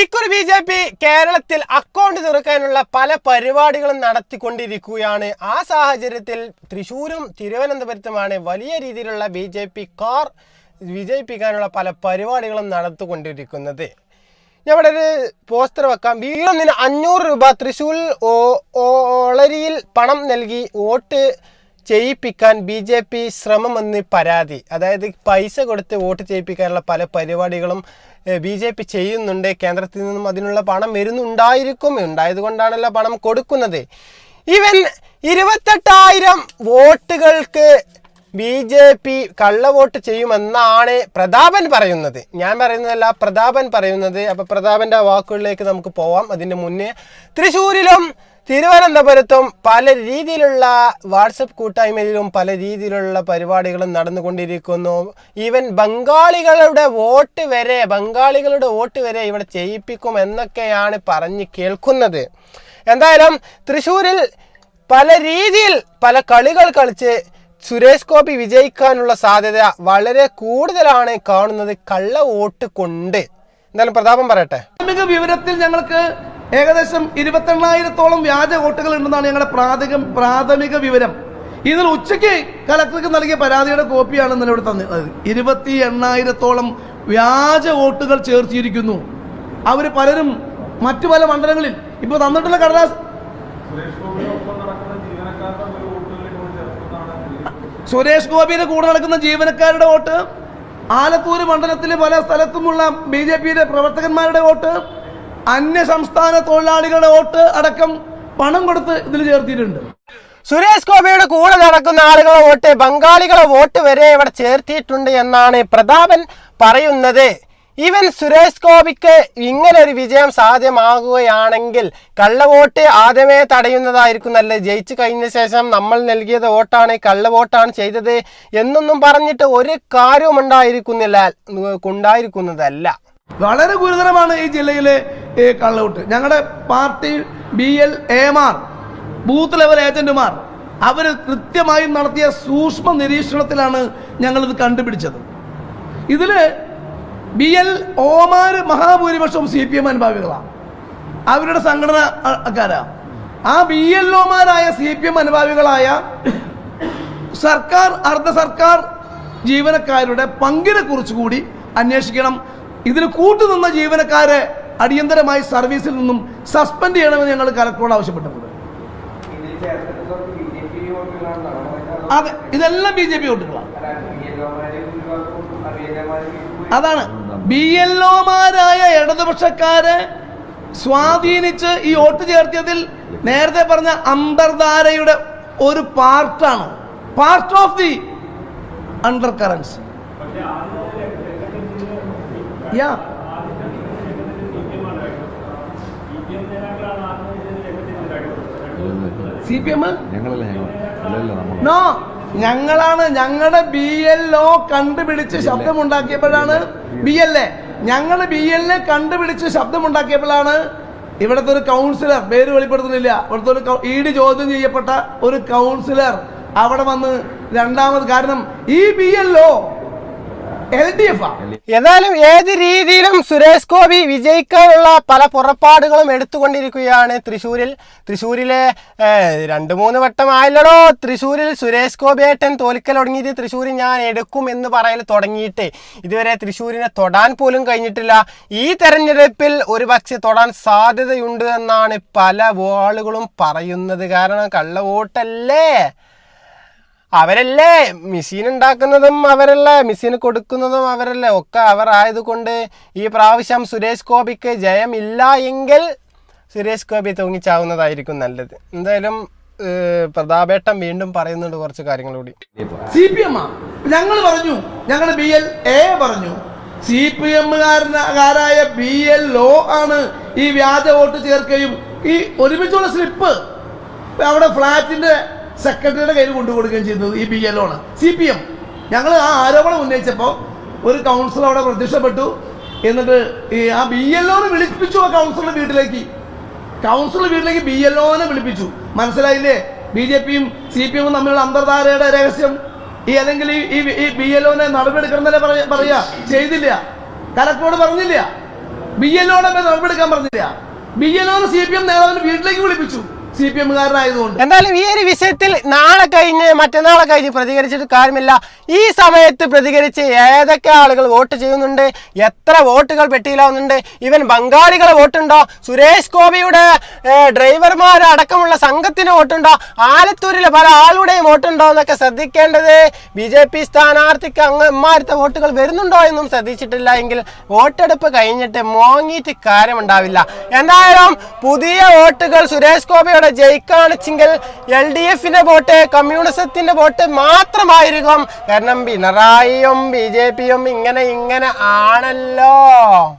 ഇക്കുറി B J P കേരളത്തിൽ account തീർക്കാനുള്ള പല പരിപാടികളും നടത്തിക്കൊണ്ടിരിക്കുകയാണ്. ആ സാഹചര്യത്തിൽ തൃശ്ശൂരും തിരുവനന്തപുരത്തുമാണ് വലിയ രീതിയിലുള്ള ബി ജെ പി കാർ വിജയിപ്പിക്കാനുള്ള പല പരിപാടികളും നടത്തിക്കൊണ്ടിരിക്കുന്നത്. ഇവിടെ ഒരു പോസ്റ്റർ വെക്കാം. വീടൊന്നിന് അഞ്ഞൂറ് രൂപ തൃശ്ശൂർ ഓ- ഓളരിയിൽ പണം നൽകി വോട്ട് ചെയ്യിപ്പിക്കാൻ ബി ജെ പി ശ്രമമെന്ന് പരാതി. അതായത് പൈസ കൊടുത്ത് വോട്ട് ചെയ്യിപ്പിക്കാനുള്ള പല പരിപാടികളും ബി ജെ പി ചെയ്യുന്നുണ്ട്. കേന്ദ്രത്തിൽ നിന്നും അതിനുള്ള പണം വരുന്നുണ്ടായിരിക്കും. ഉണ്ടായത് കൊണ്ടാണല്ലോ പണം കൊടുക്കുന്നത്. ഇവൻ ഇരുപത്തെട്ടായിരം വോട്ടുകൾക്ക് ബി ജെ പി കള്ളവോട്ട് ചെയ്യുമെന്നാണ് പ്രതാപൻ പറയുന്നത്. ഞാൻ പറയുന്നതല്ല പ്രതാപൻ പറയുന്നത്. അപ്പോൾ പ്രതാപന്റെ വാക്കുകളിലേക്ക് നമുക്ക് പോവാം. അതിന്റെ മുന്നേ തൃശ്ശൂരിലും തിരുവനന്തപുരത്തും പല രീതിയിലുള്ള വാട്സപ്പ് കൂട്ടായ്മയിലും പല രീതിയിലുള്ള പരിപാടികളും നടന്നുകൊണ്ടിരിക്കുന്നു. ഈവൻ ബംഗാളികളുടെ വോട്ട് വരെ ബംഗാളികളുടെ വോട്ട് വരെ ഇവിടെ ചെയ്യിപ്പിക്കും എന്നൊക്കെയാണ് പറഞ്ഞ് കേൾക്കുന്നത്. എന്തായാലും തൃശ്ശൂരിൽ പല രീതിയിൽ പല കളികൾ കളിച്ച് സുരേഷ് ഗോപി വിജയിക്കാനുള്ള സാധ്യത വളരെ കൂടുതലാണ് കാണുന്നത് കള്ള വോട്ട് കൊണ്ട്. എന്തായാലും പ്രതാപം പറയട്ടെ. വിവരത്തിൽ ഞങ്ങൾക്ക് ഏകദേശം ഇരുപത്തെണ്ണായിരത്തോളം വ്യാജ വോട്ടുകൾ ഉണ്ടെന്നാണ് ഞങ്ങളുടെ പ്രാഥമിക പ്രാഥമിക വിവരം. ഇതിൽ ഉച്ചയ്ക്ക് കലക്ടർക്ക് നൽകിയ പരാതിയുടെ കോപ്പിയാണ് ഇന്നലെ ഇവിടെ തന്നത്. ഇരുപത്തി എണ്ണായിരത്തോളം വ്യാജ വോട്ടുകൾ ചേർത്തിയിരിക്കുന്നു അവർ പലരും മറ്റു പല മണ്ഡലങ്ങളിൽ ഇപ്പൊ തന്നിട്ടുള്ള കടലാസ് സുരേഷ് ഗോപിയുടെ കൂടെ നടക്കുന്ന ജീവനക്കാരുടെ വോട്ട് ആലത്തൂര് മണ്ഡലത്തിലെ പല സ്ഥലത്തുമുള്ള ബി ജെ പിയുടെ പ്രവർത്തകന്മാരുടെ വോട്ട് അന്യ സംസ്ഥാന തൊഴിലാളികളുടെ വോട്ട് അടക്കം പണം കൊടുത്ത് ഇതിൽ ചേർത്തിയിട്ടുണ്ട്. സുരേഷ് ഗോപിയുടെ കൂടെ നടക്കുന്ന ആളുകളെ വോട്ട് ബംഗാളികളെ വോട്ട് വരെ ഇവിടെ ചേർത്തിയിട്ടുണ്ട് എന്നാണ് പ്രതാപൻ പറയുന്നത്. ഈവൻ സുരേഷ് ഗോപിക്ക് ഇങ്ങനെ ഒരു വിജയം സാധ്യമാകുകയാണെങ്കിൽ കള്ളവോട്ട് ആദ്യമേ തടയുന്നതായിരിക്കും നല്ലത്. ജയിച്ചു കഴിഞ്ഞ ശേഷം നമ്മൾ നൽകിയത് വോട്ടാണ് കള്ളവോട്ടാണ് ചെയ്തത് എന്നൊന്നും പറഞ്ഞിട്ട് ഒരു കാര്യവും ഉണ്ടായിരിക്കുന്നില്ല ഉണ്ടായിരിക്കുന്നതല്ല. വളരെ ഗുരുതരമാണ് ഈ ജില്ലയിലെ കള്ളവോട്ട്. ഞങ്ങളുടെ പാർട്ടി ബി എൽ എമാർ ബൂത്ത് ലെവൽ ഏജന്റുമാർ അവർ കൃത്യമായും നടത്തിയ സൂക്ഷ്മ നിരീക്ഷണത്തിലാണ് ഞങ്ങളിത് കണ്ടുപിടിച്ചത്. ഇതിൽ ബി എൽ ഓമാർ മഹാഭൂരിപക്ഷവും സി പി എം അനുഭാവികളാണ് അവരുടെ സംഘടനക്കാരാ ആ ബി എൽ ഒമാരായ സി പി എം അനുഭാവികളായ സർക്കാർ അർദ്ധ സർക്കാർ ജീവനക്കാരുടെ പങ്കിനെ കുറിച്ച് കൂടി അന്വേഷിക്കണം ഇതിന് കൂട്ടുനിന്ന ജീവനക്കാരെ അടിയന്തരമായി സർവീസിൽ നിന്നും സസ്പെൻഡ് ചെയ്യണമെന്ന് ഞങ്ങൾ കലക്ടറോട് ആവശ്യപ്പെട്ടിട്ടുണ്ട്. അതെ ഇതെല്ലാം ബി ജെ പി വോട്ടുകളാണ്. അതാണ്. ബി എൽ ഒമാരായ ഇടതുപക്ഷക്കാരെ സ്വാധീനിച്ച് ഈ വോട്ട് ചേർത്തിയതിൽ നേരത്തെ പറഞ്ഞ അന്തർധാരയുടെ ഒരു പാർട്ടാണ്. Part of the undercurrents യാ സി പി എം നോ ഞങ്ങളാണ് ഞങ്ങളുടെ ബി എൽ ഒ കണ്ടുപിടിച്ച് ശബ്ദമുണ്ടാക്കിയപ്പോഴാണ് ബി എൽ എ ഞങ്ങൾ ബി എൽ എ കണ്ടുപിടിച്ച് ശബ്ദമുണ്ടാക്കിയപ്പോഴാണ് ഇവിടുത്തെ ഒരു കൗൺസിലർ പേര് വെളിപ്പെടുത്തുന്നില്ല. ഇവിടുത്തെ ഒരു ഇ ഡി ചോദ്യം ചെയ്യപ്പെട്ട ഒരു കൗൺസിലർ അവിടെ വന്ന് രണ്ടാമത് കാരണം ഈ ബി എൽ ഒ എന്നാലും ഏത് രീതിയിലും സുരേഷ് ഗോപി വിജയിക്കാനുള്ള പല പുറപ്പാടുകളും എടുത്തുകൊണ്ടിരിക്കുകയാണ് തൃശ്ശൂരിൽ. തൃശ്ശൂരിലെ രണ്ട് മൂന്ന് വട്ടം വട്ടമായല്ലോ തൃശ്ശൂരിൽ സുരേഷ് ഗോപിയേട്ടൻ തോൽക്കൽ തുടങ്ങിയത് തൃശ്ശൂരിൽ ഞാൻ എടുക്കും എന്ന് പറയൽ തുടങ്ങിയിട്ട് ഇതുവരെ തൃശ്ശൂരിനെ തൊടാൻ പോലും കഴിഞ്ഞിട്ടില്ല. ഈ തെരഞ്ഞെടുപ്പിൽ ഒരു പക്ഷെ തൊടാൻ സാധ്യതയുണ്ട് എന്നാണ് പല ആളുകളും പറയുന്നത്. കാരണം കള്ള വോട്ടല്ലേ? അവരല്ലേ മെഷീൻ ഉണ്ടാക്കുന്നതും അവരല്ലേ മെഷീൻ കൊടുക്കുന്നതും അവരല്ലേ? ഒക്കെ അവർ ആയതുകൊണ്ട് ഈ പ്രാവശ്യം സുരേഷ് ഗോപിക്ക് ജയമില്ല എങ്കിൽ സുരേഷ് ഗോപി തൂങ്ങിച്ചാവുന്നതായിരിക്കും നല്ലത്. എന്തായാലും പ്രതാപേട്ടൻ വീണ്ടും പറയുന്നുണ്ട് കുറച്ച് കാര്യങ്ങൾ കൂടി. സി പി എം ഞങ്ങൾ പറഞ്ഞു. ഞങ്ങൾ ബി എൽ എ പറഞ്ഞു. സി പി എമ്മുകാരനായ ബി എൽ ഒ ആണ് ഈ വ്യാജ വോട്ട് ചേർക്കുകയും ഈ ഒരുമിച്ചുള്ള സ്ലിപ്പ്. അവിടെ ഫ്ലാറ്റിന്റെ സെക്രട്ടറിയുടെ കയ്യിൽ കൊണ്ടുകൊടുക്കുകയും ചെയ്തത് ഈ ബി എൽ ആണ് സി പി എം ഞങ്ങൾ ആ ആരോപണം ഉന്നയിച്ചപ്പോൾ ഒരു കൗൺസിലർ അവിടെ പ്രത്യക്ഷപ്പെട്ടു. എന്നിട്ട് ഈ ആ ബി എൽ ഒനെ വിളിപ്പിച്ചു ആ കൗൺസിലറുടെ വീട്ടിലേക്ക്. കൗൺസിലർ വീട്ടിലേക്ക് ബി എൽ ഒനെ വിളിപ്പിച്ചു. മനസ്സിലായില്ലേ? ബി ജെ പിയും സി പി എമ്മും തമ്മിലുള്ള അന്തർധാരയുടെ രഹസ്യം. ഈ അല്ലെങ്കിൽ ഈ ഈ ബി എൽ ഒനെ നടപടിയെടുക്കണമെന്നല്ലേ പറയ പറയുക ചെയ്തില്ല. കലക്ടറോട് പറഞ്ഞില്ല. ബി എൽ ഒനെ നടപടിയെടുക്കാൻ പറഞ്ഞില്ല. ബി എൽ ഒനെ സി പി എം നേതാവിന് വീട്ടിലേക്ക് വിളിപ്പിച്ചു. സി പി എമ്മുകാരനായതുകൊണ്ട്. എന്തായാലും ഈ ഒരു വിഷയത്തിൽ നാളെ കഴിഞ്ഞ് മറ്റന്നാളെ കഴിഞ്ഞ് പ്രതികരിച്ചിട്ട് കാര്യമില്ല. ഈ സമയത്ത് പ്രതികരിച്ച് ഏതൊക്കെ ആളുകൾ വോട്ട് ചെയ്യുന്നുണ്ട് എത്ര വോട്ടുകൾ പെട്ടിയിലാവുന്നുണ്ട് ഇവൻ ബംഗാളികളെ വോട്ടുണ്ടോ സുരേഷ് ഗോപിയുടെ ഡ്രൈവർമാരടക്കമുള്ള സംഘത്തിന് വോട്ടുണ്ടോ ആലത്തൂരിലെ പല ആളുടെയും വോട്ടുണ്ടോ എന്നൊക്കെ ശ്രദ്ധിക്കേണ്ടത് ബി ജെ പി സ്ഥാനാർത്ഥിക്ക് അങ്ങന്മാരത്തെ വോട്ടുകൾ വരുന്നുണ്ടോ എന്നും ശ്രദ്ധിച്ചിട്ടില്ല എങ്കിൽ വോട്ടെടുപ്പ് കഴിഞ്ഞിട്ട് മോങ്ങിയിട്ട് കാര്യമുണ്ടാവില്ല. എന്തായാലും പുതിയ വോട്ടുകൾ സുരേഷ് ഗോപിയുടെ ജയിക്കാണിച്ചെങ്കിൽ എൽ ഡി എഫിന്റെ വോട്ട് കമ്മ്യൂണിസത്തിന്റെ വോട്ട് മാത്രമായിരിക്കും. കാരണം പിണറായിയും ബി ജെ പിയും ഇങ്ങനെ ഇങ്ങനെ ആണല്ലോ.